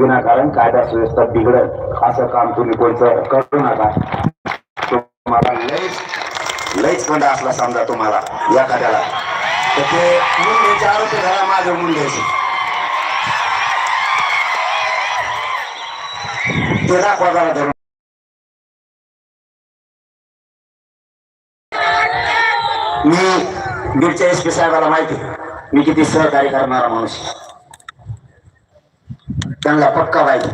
विनाकारण कायदा सुव्यवस्था बिघडत असं काम तुम्ही कोणतं करू नका. तुम्हाला लईच लयच कंड असला समजा तुम्हाला एखाद्याला तर ते मुंडेचे आरोपी झाला माझ्या मुंडेचे. ते दाखवा जरा धरून. मी बीडच्या एस पी साहेबाला माहिती मी किती सहकार्य करणारा माणूस त्यांना पक्का पाहिजे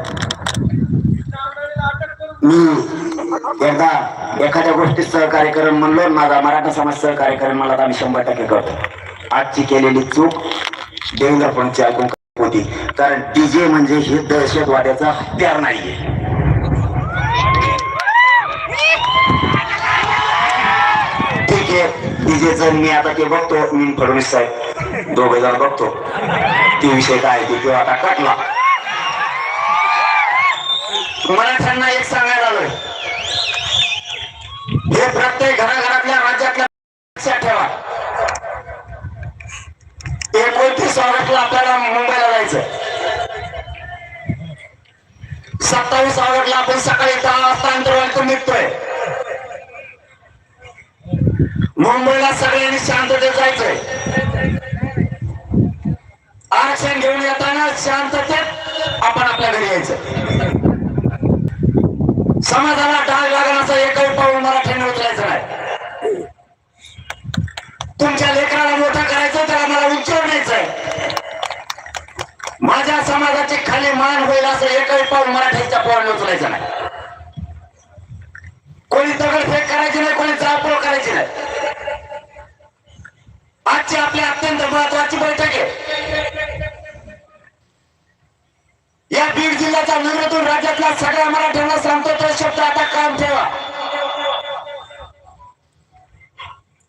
मी एकदा एखाद्या गोष्टीत सहकार्य करेन म्हणलो माझा मराठा समाज सहकार्य करेन मला तर आम्ही शंभर टक्के करतो. आजची केलेली चूक देवेंद्र फडणवीस ऐकून होती. कारण डीजे म्हणजे हे दहशतवाद्याचा हत्यार नाहीये. ठीक आहे डीजेचं मी आता ते बघतो मी फडणवीस साहेब दोघे जण बघतो. ते विषय काय ते किंवा आता कटला. मराठ्यांना एक सांगायला आलोय. हे प्रत्येक घराघरातल्या राज्यातल्या लक्षात ठेवा. एकोणतीस ऑगस्टला आपल्याला मुंबईला जायचं सत्तावीस ऑगस्टला आपण सकाळी दहा वाजता अंतर्वालतून निघतोय. मुंबईला सगळ्यांनी शांततेत जायचंय. आरक्षण घेऊन येताना शांततेत आपण आपल्या घरी यायचं समाजाला डाग लागण्याचा एकही पाऊल मराठ्यांनी उचलायचं नाही. तुमच्या लेकराला मोठा करायचं त्याला मला उंचीवर न्यायचंय. माझ्या समाजाची खाली मान होईल असं एकही पाऊल मराठ्यांच्या पोराने उचलायचं नाही. कोणी दगडफेक करायची नाही कोणी जाळपोळ करायची नाही. आजची आपली अत्यंत महत्वाची बैठक आहे. या बीड जिल्ह्याच्या विरोधातून राज्यातल्या सगळ्या मराठ्यांना सांगतो शब्द आता काम ठेवा.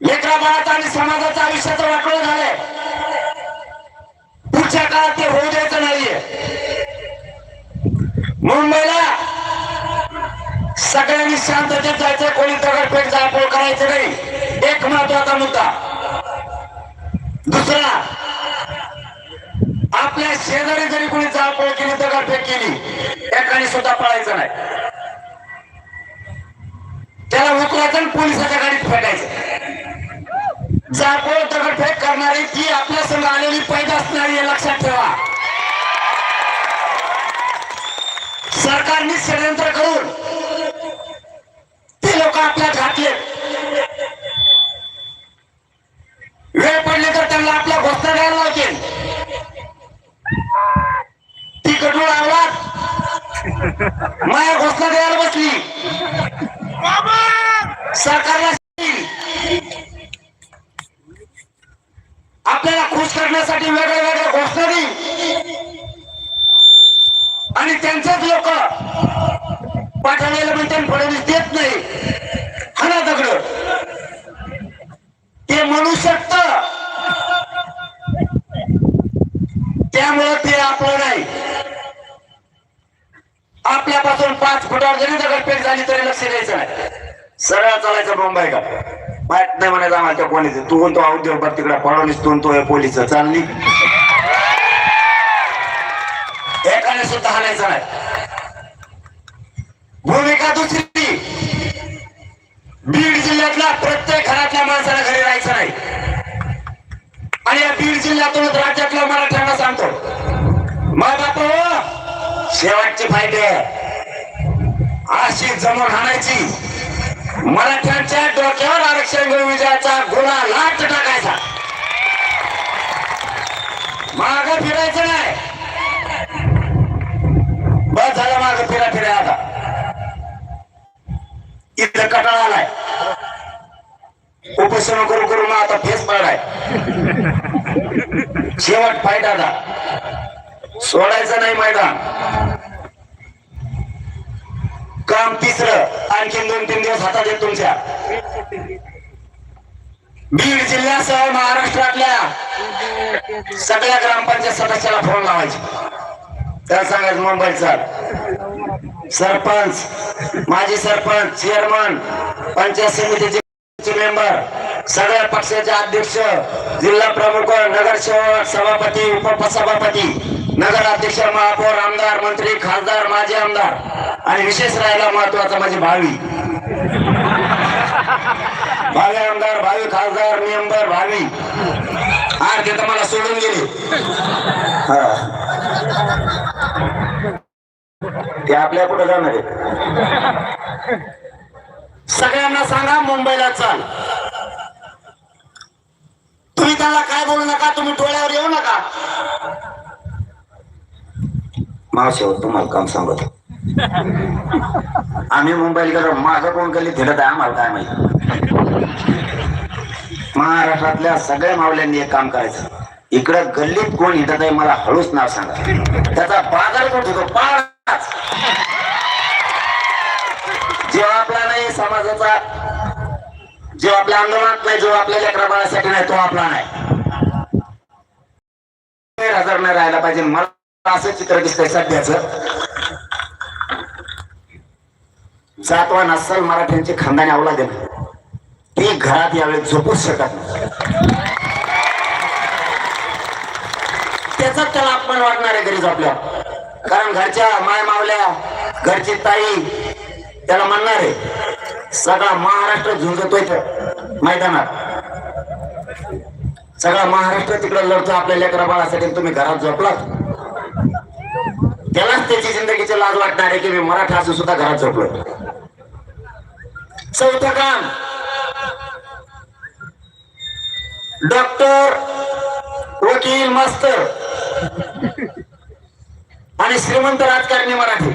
लेकरा बाळाचा आणि समाजाचं आयुष्याचं वाकडं झालंय. पुढच्या काळात ते होऊ द्यायचं नाहीये. मुंबईला सगळ्यांनी शांततेत जायचं कोणी दगडफेक जाळपोळ करायचं नाही. एक महत्त्वाचा मुद्दा. दुसरा आपल्या शेजारी जरी कोणी जाळपोळ केली दगडफेक केली एकाने सुद्धा पळायचं नाही. त्याला आणि पोलिसाच्या गाडीत फेकायचं जागोळ दगडफेक करणारी ती आपल्या संग आलेली पैदा असणारी हे लक्षात ठेवा. सरकारने षडयंत्र करून सरकारला आपल्याला खुश करण्यासाठी वेगळ्या वेगळ्या घोषणा देईल. आणि त्यांचेच लोक पाठवलेलं म्हणते फडणवीस देत नाही. हाना दगड. ते म्हणू शकत. त्यामुळं ते आपलं नाही. आपल्यापासून पाच फुटावर जरी दगडफेक झाली तरी लक्ष द्यायचं नाही. सरळ चालायचं मुंबई का? माहीत नाही म्हणायचं आम्हाला त्या पोलीस तू कोणतो उद्योग बघ तिकडे पळवलीस तू तो पोलीस चालली एकाने सुद्धा हाणायचं नाही. भूमिका दुसरी. बीड जिल्ह्यातल्या प्रत्येक घरातल्या माणसाला घरी राहायचं नाही. आणि या बीड जिल्ह्यातूनच राज्यातल्या मराठ्यांना सांगतो. मा बाप शेवटची फायदे अशी जमून हाणायची. मराठ्यांच्या डोक्यावर आरक्षण घेऊन विजयाचा गुन्हा लाट टाकायचा. माग फिरायचं नाही. बस झालं माग फिरा फिरा आता. इथं कटाळा आलाय. उपोषण करू करू मग आता फेस पडलाय शेवट फायदा आता. सोडायचं नाही मैदान. काम तिसरं. आणखी दोन तीन दिवस हातात येत तुमच्या. बीड जिल्ह्यासह महाराष्ट्रातल्या सगळ्या ग्रामपंचायत सदस्याला फोन लावायचे. त्या सांगायचं मुंबईचा सरपंच माजी सरपंच चेअरमन पंचायत समितीचे मेंबर सगळ्या पक्षाचे अध्यक्ष जिल्हा प्रमुख नगरसेवक सभापती उपसभापती नगराध्यक्ष महापौर आमदार मंत्री खासदार माजी आमदार आणि विशेष राहायला महत्त्वाचा माझी म्हणजे भावी. भावी आमदार भावी खासदार मेंबर भावी. आर ते मला सोडून गेले. ते आपल्या कुठे जाणार आहे सगळ्यांना सांगा मुंबईला चाल. तुम्ही त्यांना काय बोलू नका तुम्ही डोळ्यावर येऊ नका. मावशीवर तुम्हाला काम सांगत. आम्ही मुंबईला गेलो माझं कोण गल्ली फिरत आहे आम्हाला काय माहिती? महाराष्ट्रातल्या सगळ्या मावल्यांनी एक काम करायचं. इकडं गल्लीत कोण हिंडत आहे मला हळूच नाव सांगा. त्याचा बाजार कोण होतो पाच. जेव्हा आपला नाही समाजाचा जो आपल्या आंदोलनात नाही जो आपल्या लेकरा बाळासाठी नाही तो आपला नाही. हजर नाही राहायला पाहिजे मला असं चित्र दिसतंय सध्याच. जातवान अस्सल मराठ्यांचे खानदान अवलाद लागेल. ती घरात यावेळी झोपूच शकत नाही. त्याचा त्याला अपमान वाटणार आहे घरी झोपल्या कारण घरच्या माय मावल्या घरची ताई त्याला म्हणणार आहे सगळा महाराष्ट्र झुंजतोय तर मैदानात. सगळा महाराष्ट्र तिकडे लढतो आपल्या लेकरा बाळासाठी तुम्ही घरात झोपलात. त्यालाच त्याची जिंदगीची लाज वाटणार आहे की मी मराठा असून सुद्धा घरात झोपलो. चौथं काम. डॉक्टर वकील मास्तर आणि श्रीमंत राजकारणी मराठी.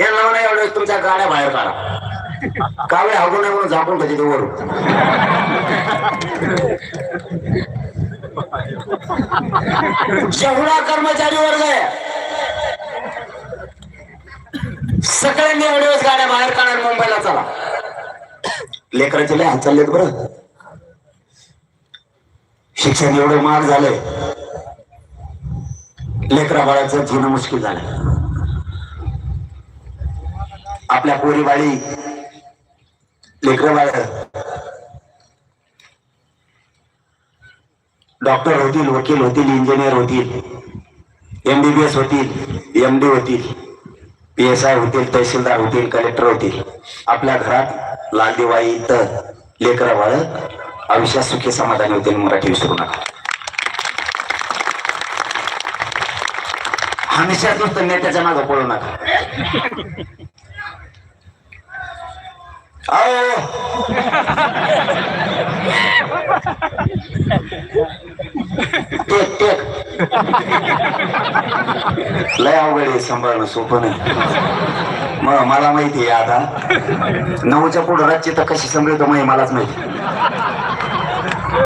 यांना म्हणा एवढे तुमच्या गाड्या बाहेर काढा. कावळे हागू नये म्हणून झाकून ठेवते ते वरून. जेवढा कर्मचारी वर्ग आहे. सगळ्यांनी एवढे गाड्या बाहेर काढा मुंबईला चला. लेकराचे लय हात चाललेत बरं. शिक्षण एवढं महाग झालंय. लेकरा बाळाचं जीवन मुश्किल झालंय. आपल्या पोरीवाडी लेकर बाळ डॉक्टर होतील वकील होतील इंजिनियर होतील एमबीबीएस होतील एमडी होतील. पी एस आय होतील तहसीलदार होतील कलेक्टर होतील. आपल्या घरात लाल दिवाळी इथं लेकरं बाळ आयुष्यात सुखी समाधानी होतील मराठी विसरू नका. हमेशा नुसतं नेत्याच्या मागं पळू नका. अहो! टेक टेक. लय अवघड आहे सांभाळणं सोपं नाही. मग मला माहिती आहे आता. नऊच्या पुढे राज्य तर कशी सांभाळतो माहिती मलाच माहिती